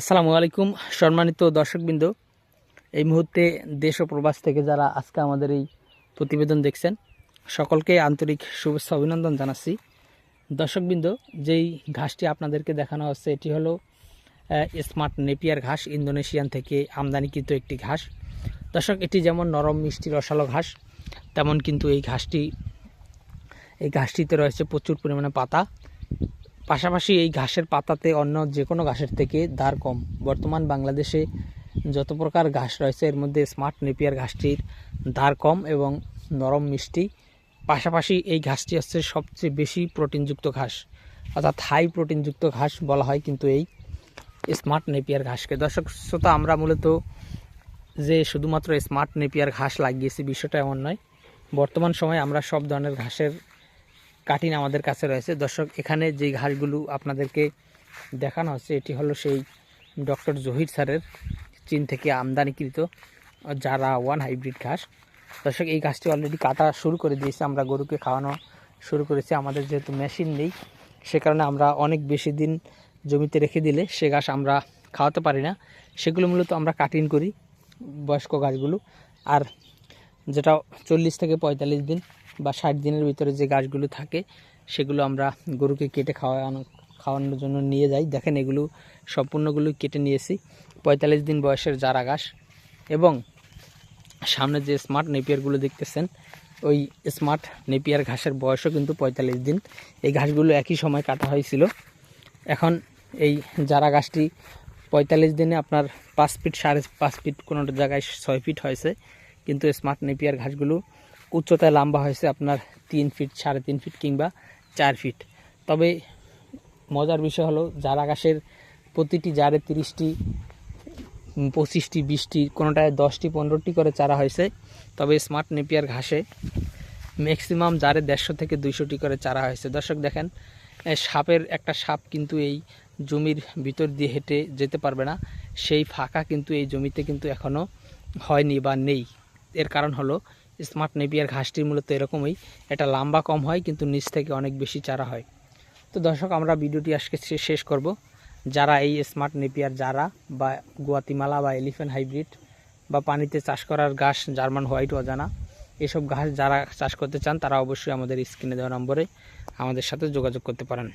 আসসালামু আলাইকুম, সম্মানিত দর্শকবৃন্দ। এই মুহূর্তে দেশ ও প্রবাস থেকে যারা আজকে আমাদের এই প্রতিবেদন দেখছেন, সকলকে আন্তরিক শুভেচ্ছা অভিনন্দন জানাচ্ছি। দর্শকবৃন্দ, যেই ঘাসটি আপনাদেরকে দেখানো হচ্ছে, এটি হলো স্মার্ট নেপিয়ার ঘাস, ইন্দোনেশিয়ান থেকে আমদানিকৃত একটি ঘাস। দর্শক, এটি যেমন নরম, মিষ্টি, রসালো ঘাস, তেমন কিন্তু এই ঘাসটি, এই ঘাসটিতে রয়েছে প্রচুর পরিমাণে পাতা। পাশাপাশি এই ঘাসের পাতাতে অন্য যে কোনো ঘাসের থেকে দার কম। বর্তমান বাংলাদেশে যত প্রকার ঘাস রয়েছে, এর মধ্যে স্মার্ট নেপিয়ার ঘাসটির দার কম এবং নরম মিষ্টি। পাশাপাশি এই ঘাসটি হচ্ছে সবচেয়ে বেশি প্রোটিনযুক্ত ঘাস। অর্থাৎ হাই প্রোটিনযুক্ত ঘাস বলা হয় কিন্তু এই স্মার্ট নেপিয়ার ঘাসকে। দর্শক শ্রোতা, আমরা মূলত যে শুধুমাত্র স্মার্ট নেপিয়ার ঘাস লাগিয়েছি, বিষয়টা এমন নয়। বর্তমান সময়ে আমরা সব ধরনের ঘাসের কাটিং আমাদের কাছে রয়েছে। দর্শক, এখানে যে ঘাসগুলো আপনাদেরকে দেখানো হচ্ছে, এটি হলো সেই ডক্টর জহির স্যারের চীন থেকে আমদানিকৃত যারা ওয়ান হাইব্রিড ঘাস। দর্শক, এই ঘাসটি অলরেডি কাটা শুরু করে দিয়েছে, আমরা গরুকে খাওয়ানো শুরু করেছি। আমাদের যেহেতু মেশিন নেই, সে কারণে আমরা অনেক বেশি দিন জমিতে রেখে দিলে সে ঘাস আমরা খাওয়াতে পারি না। সেগুলো মূলত আমরা কাটিং করি বয়স্ক গাছগুলো আর যেটা চল্লিশ থেকে পঁয়তাল্লিশ দিন বা ষাট দিনের ভিতরে যে গাছগুলো থাকে, সেগুলো আমরা গরুকে কেটে খাওয়ানো, খাওয়ানোর জন্য নিয়ে যাই। দেখেন এগুলো সম্পূর্ণগুলো কেটে নিয়েছি। পঁয়তাল্লিশ দিন বয়সের জারা গাছ এবং সামনে যে স্মার্ট নেপিয়ারগুলো দেখতেছেন, ওই স্মার্ট নেপিয়ার ঘাসের বয়সও কিন্তু পঁয়তাল্লিশ দিন। এই ঘাসগুলো একই সময় কাটা হয়েছিল। এখন এই জারা গাছটি পঁয়তাল্লিশ দিনে আপনার পাঁচ ফিট সাড়ে পাঁচ ফিট কোনো জায়গায় ছয় ফিট হয়েছে, কিন্তু স্মার্ট নেপিয়ার ঘাসগুলো উচ্চতায় লম্বা হয়েছে আপনার তিন ফিট, সাড়ে তিন ফিট কিংবা চার ফিট। তবে মজার বিষয় হলো, জার আকাশের প্রতিটি জারে তিরিশটি পঁচিশটি, বিশটি, কোনোটায় দশটি, পনেরোটি করে চারা হয়েছে। তবে স্মার্ট নেপিয়ার ঘাসে ম্যাক্সিমাম জারে দেড়শো থেকে দুইশোটি করে চারা হয়েছে। দর্শক দেখেন সাপের একটা সাপ কিন্তু এই জমির ভিতর দিয়ে হেঁটে যেতে পারবে না। সেই ফাঁকা কিন্তু এই জমিতে কিন্তু এখনও হয়নি বা নেই। এর কারণ হলো স্মার্ট নেপিয়ার ঘাসটি মূলত এরকমই। এটা লম্বা কম হয়, কিন্তু নিচ থেকে অনেক বেশি চারা হয়। তো দর্শক, আমরা ভিডিওটি আজকে শেষ করব। যারা এই স্মার্ট নেপিয়ার যারা বা গুয়াতিমালা বা এলিফ্যান্ট হাইব্রিড বা পানিতে চাষ করার ঘাস, জার্মান হোয়াইট, অজানা, এসব ঘাস যারা চাষ করতে চান, তারা অবশ্যই আমাদের স্ক্রিনে দেওয়া নম্বরে আমাদের সাথে যোগাযোগ করতে পারেন।